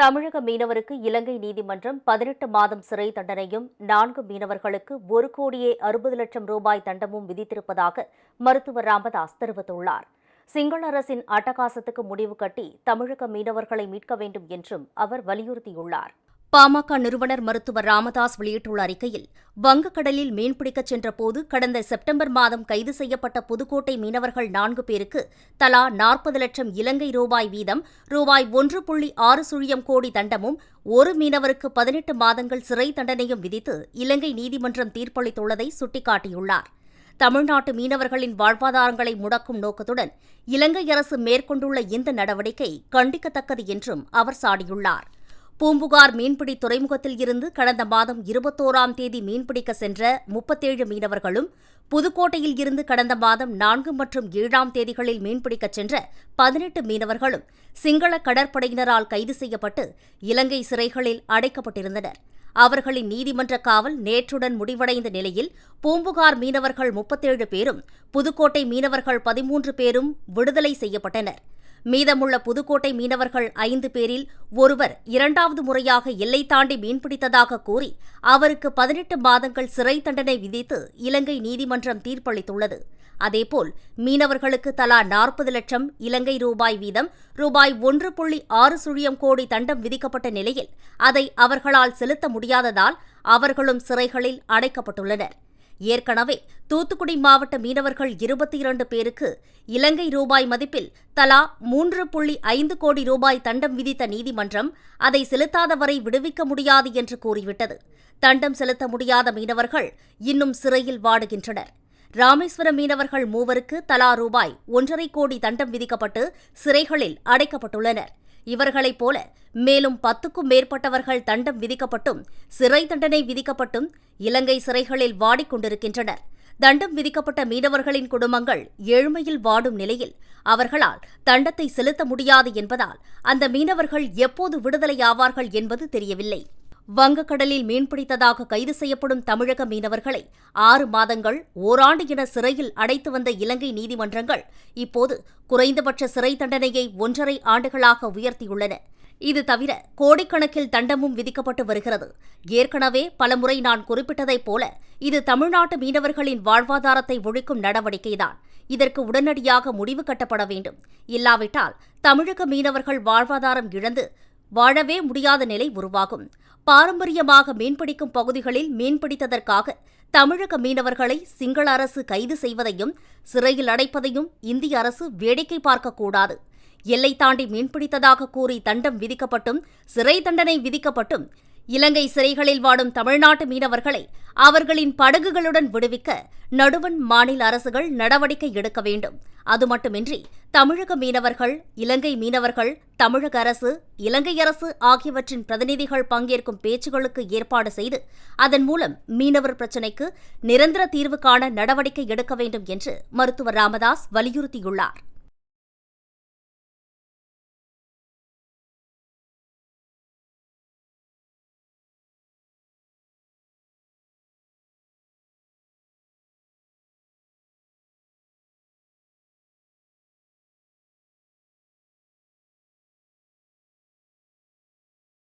தமிழக மீனவருக்கு இலங்கை நீதிமன்றம் பதினெட்டு மாதம் சிறை தண்டனையும் நான்கு மீனவர்களுக்கு ஒரு கோடியே அறுபது லட்சம் ரூபாய் தண்டமும் விதித்திருப்பதாக மருத்துவர் ராமதாஸ் தெரிவித்துள்ளார். சிங்கள அரசின் அட்டகாசத்துக்கு முடிவு கட்டி தமிழக மீனவர்களை மீட்க வேண்டும் என்றும் அவர் வலியுறுத்தியுள்ளார். பாமக நிறுவனர் மருத்துவர் ராமதாஸ் வெளியிட்டுள்ள அறிக்கையில் வங்கக்கடலில் மீன்பிடிக்கச் சென்றபோது கடந்த செப்டம்பர் மாதம் கைது செய்யப்பட்ட புதுக்கோட்டை மீனவர்கள் நான்கு பேருக்கு தலா நாற்பது லட்சம் இலங்கை ரூபாய் வீதம் ரூபாய் ஒன்று புள்ளி ஆறு சுழியம் கோடி தண்டமும் ஒரு மீனவருக்கு பதினெட்டு மாதங்கள் சிறை தண்டனையும் விதித்து இலங்கை நீதிமன்றம் தீர்ப்பளித்துள்ளதை சுட்டிக்காட்டியுள்ளார். தமிழ்நாட்டு மீனவர்களின் வாழ்வாதாரங்களை முடக்கும் நோக்கத்துடன் இலங்கை அரசு மேற்கொண்டுள்ள இந்த நடவடிக்கை கண்டிக்கத்தக்கது என்றும் அவர் சாடியுள்ளார். பூம்புகார் மீன்பிடி துறைமுகத்தில் இருந்து கடந்த மாதம் இருபத்தோராம் தேதி மீன்பிடிக்க சென்ற முப்பத்தேழு மீனவர்களும் புதுக்கோட்டையில் இருந்து கடந்த மாதம் நான்கு மற்றும் ஏழாம் தேதிகளில் மீன்பிடிக்கச் சென்ற பதினெட்டு மீனவர்களும் சிங்கள கடற்படையினரால் கைது செய்யப்பட்டு இலங்கை சிறைகளில் அடைக்கப்பட்டிருந்தனர். அவர்களின் நீதிமன்ற காவல் நேற்றுடன் முடிவடைந்த நிலையில் பூம்புகார் மீனவர்கள் முப்பத்தேழு பேரும் புதுக்கோட்டை மீனவர்கள் பதிமூன்று பேரும் விடுதலை செய்யப்பட்டனர். மீதமுள்ள புதுக்கோட்டை மீனவர்கள் ஐந்து பேரில் ஒருவர் இரண்டாவது முறையாக எல்லை தாண்டி மீன்பிடித்ததாக கூறி அவருக்கு பதினெட்டு மாதங்கள் சிறை தண்டனை விதித்து இலங்கை நீதிமன்றம் தீர்ப்பளித்துள்ளது. அதேபோல் மீனவர்களுக்கு தலா நாற்பது லட்சம் இலங்கை ரூபாய் வீதம் ரூபாய் ஒன்று புள்ளி ஆறு சுழியம் கோடி தண்டம் விதிக்கப்பட்ட நிலையில் அதை அவர்களால் செலுத்த முடியாததால் அவர்களும் சிறைகளில் அடைக்கப்பட்டுள்ளனர். ஏற்கனவே தூத்துக்குடி மாவட்ட மீனவர்கள் இருபத்தி இரண்டு பேருக்கு இலங்கை ரூபாய் மதிப்பில் தலா மூன்று புள்ளி ஐந்து கோடி ரூபாய் தண்டம் விதித்த நீதிமன்றம் அதை செலுத்தாத வரை விடுவிக்க முடியாது என்று கூறிவிட்டது. தண்டம் செலுத்த முடியாத மீனவர்கள் இன்னும் சிறையில் வாடுகின்றனர். ராமேஸ்வரம் மீனவர்கள் மூவருக்கு தலா ரூபாய் ஒன்றரை கோடி தண்டம் விதிக்கப்பட்டு சிறைகளில் அடைக்கப்பட்டுள்ளனர். இவர்களைப் போல மேலும் பத்துக்கும் மேற்பட்டவர்கள் தண்டம் விதிக்கப்பட்டும் சிறை தண்டனை விதிக்கப்பட்டும் இலங்கை சிறைகளில் வாடிக்கொண்டிருக்கின்றனர் தண்டம் விதிக்கப்பட்ட மீனவர்களின் குடும்பங்கள் ஏழ்மையில் வாடும் நிலையில் அவர்களால் தண்டத்தை செலுத்த முடியாது என்பதால் அந்த மீனவர்கள் எப்போது விடுதலையாவார்கள் என்பது தெரியவில்லை. வங்கக்கடலில் மீன்பிடித்ததாக கைது செய்யப்படும் தமிழக மீனவர்களை ஆறு மாதங்கள் ஓராண்டு என சிறையில் அடைத்து வந்த இலங்கை நீதிமன்றங்கள் இப்போது குறைந்தபட்ச சிறை தண்டனையை ஒன்றரை ஆண்டுகளாக உயர்த்தியுள்ளன. இது தவிர கோடிக்கணக்கில் தண்டமும் விதிக்கப்பட்டு வருகிறது. ஏற்கனவே பலமுறை நான் குறிப்பிட்டதைப் போல இது தமிழ்நாட்டு மீனவர்களின் வாழ்வாதாரத்தை ஒழிக்கும் நடவடிக்கைதான். இதற்கு உடனடியாக முடிவு கட்டப்பட வேண்டும். இல்லாவிட்டால் தமிழக மீனவர்கள் வாழ்வாதாரம் இழந்து வாழவே முடியாத நிலை உருவாகும். பாரம்பரியமாக மீன்பிடிக்கும் பகுதிகளில் மீன்பிடித்ததற்காக தமிழக மீனவர்களை சிங்கள அரசு கைது செய்வதையும் சிறையில் அடைப்பதையும் இந்திய அரசு வேடிக்கை பார்க்கக்கூடாது. எல்லை தாண்டி மீன்பிடித்ததாக கூறி தண்டம் விதிக்கப்பட்டும் சிறை தண்டனை விதிக்கப்பட்டும் இலங்கை சிறைகளில் வாடும் தமிழ்நாட்டு மீனவர்களை அவர்களின் படகுகளுடன் விடுவிக்க நடுவன் மாநில அரசுகள் நடவடிக்கை எடுக்க வேண்டும். அது மட்டுமின்றி தமிழக மீனவர்கள் இலங்கை மீனவர்கள் தமிழக அரசு இலங்கை அரசு ஆகியவற்றின் பிரதிநிதிகள் பங்கேற்கும் பேச்சுகளுக்கு ஏற்பாடு செய்து அதன் மூலம் மீனவர் பிரச்சினைக்கு நிரந்தர தீர்வு காண நடவடிக்கை எடுக்க வேண்டும் என்று மருத்துவர் ராமதாஸ் வலியுறுத்தியுள்ளார்.